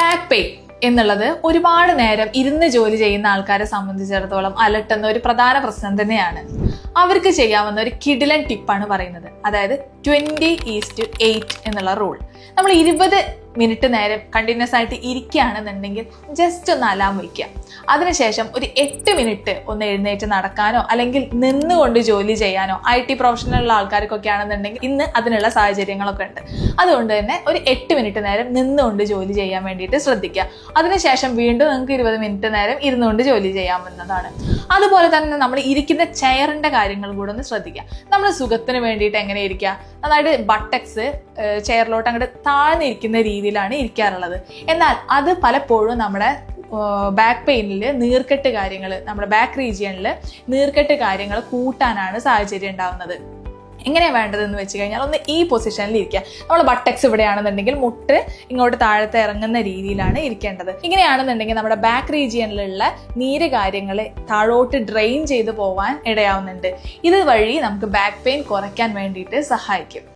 Back pain എന്നുള്ളത് ഒരുപാട് നേരം ഇരുന്ന് ജോലി ചെയ്യുന്ന ആൾക്കാരെ സംബന്ധിച്ചിടത്തോളം അലട്ടുന്ന ഒരു പ്രധാന പ്രശ്നം തന്നെയാണ്. അവർക്ക് ചെയ്യാവുന്ന ഒരു കിഡിലൻ ടിപ്പാണ് പറയുന്നത്. അതായത് ട്വന്റി ഈസ്റ്റ് എയ്റ്റ് എന്നുള്ള റൂൾ നമ്മൾ ഇരുപത് മിനിറ്റ് നേരം കണ്ടിന്യൂസ് ആയിട്ട് ഇരിക്കുകയാണെന്നുണ്ടെങ്കിൽ ജസ്റ്റ് ഒന്ന് അലാം വയ്ക്കുക അതിനുശേഷം ഒരു എട്ട് മിനിറ്റ് ഒന്ന് എഴുന്നേറ്റ് നടക്കാനോ അല്ലെങ്കിൽ നിന്നുകൊണ്ട് ജോലി ചെയ്യാനോ ഐ ടി പ്രൊഫഷണലുള്ള ആൾക്കാർക്കൊക്കെ ആണെന്നുണ്ടെങ്കിൽ ഇന്ന് അതിനുള്ള സാഹചര്യങ്ങളൊക്കെ ഉണ്ട്. അതുകൊണ്ട് തന്നെ ഒരു എട്ട് മിനിറ്റ് നേരം നിന്നുകൊണ്ട് ജോലി ചെയ്യാൻ വേണ്ടിയിട്ട് ശ്രദ്ധിക്കുക. അതിനുശേഷം വീണ്ടും നിങ്ങൾക്ക് ഇരുപത് മിനിറ്റ് നേരം ഇരുന്നുകൊണ്ട് ജോലി ചെയ്യാമെന്നതാണ് അതുപോലെ തന്നെ നമ്മൾ ഇരിക്കുന്ന ചെയറിന്റെ കാര്യങ്ങൾ കൂടെ ഒന്ന് ശ്രദ്ധിക്കുക. നമ്മുടെ സുഖത്തിന് വേണ്ടിയിട്ട് എങ്ങനെ ഇരിക്കുക? നന്നായിട്ട് ബട്ടക്സ് ചെയറിലോട്ട് അങ്ങോട്ട് താഴ്ന്നിരിക്കുന്ന രീതിയിലാണ് ഇരിക്കാറുള്ളത്. എന്നാൽ അത് പലപ്പോഴും നമ്മുടെ ബാക്ക് പെയിനിൽ നീർക്കെട്ട് കാര്യങ്ങൾ നമ്മുടെ ബാക്ക് റീജിയണിൽ നീർക്കെട്ട് കാര്യങ്ങൾ കൂട്ടാനാണ് സാഹചര്യം ഉണ്ടാകുന്നത് എങ്ങനെയാണ് വേണ്ടതെന്ന് വെച്ച് കഴിഞ്ഞാൽ ഒന്ന് ഈ പൊസിഷനിൽ ഇരിക്കുക. നമ്മൾ ബട്ടക്സ് ഇവിടെയാണെന്നുണ്ടെങ്കിൽ മുട്ട് ഇങ്ങോട്ട് താഴത്തെ ഇറങ്ങുന്ന രീതിയിലാണ് ഇരിക്കേണ്ടത്. ഇങ്ങനെയാണെന്നുണ്ടെങ്കിൽ നമ്മുടെ ബാക്ക് റീജിയനിലുള്ള നീര് കാര്യങ്ങൾ താഴോട്ട് ഡ്രെയിൻ ചെയ്ത് പോവാൻ ഇടയാവുന്നുണ്ട്. ഇത് വഴി നമുക്ക് ബാക്ക് പെയിൻ കുറയ്ക്കാൻ വേണ്ടിയിട്ട് സഹായിക്കും.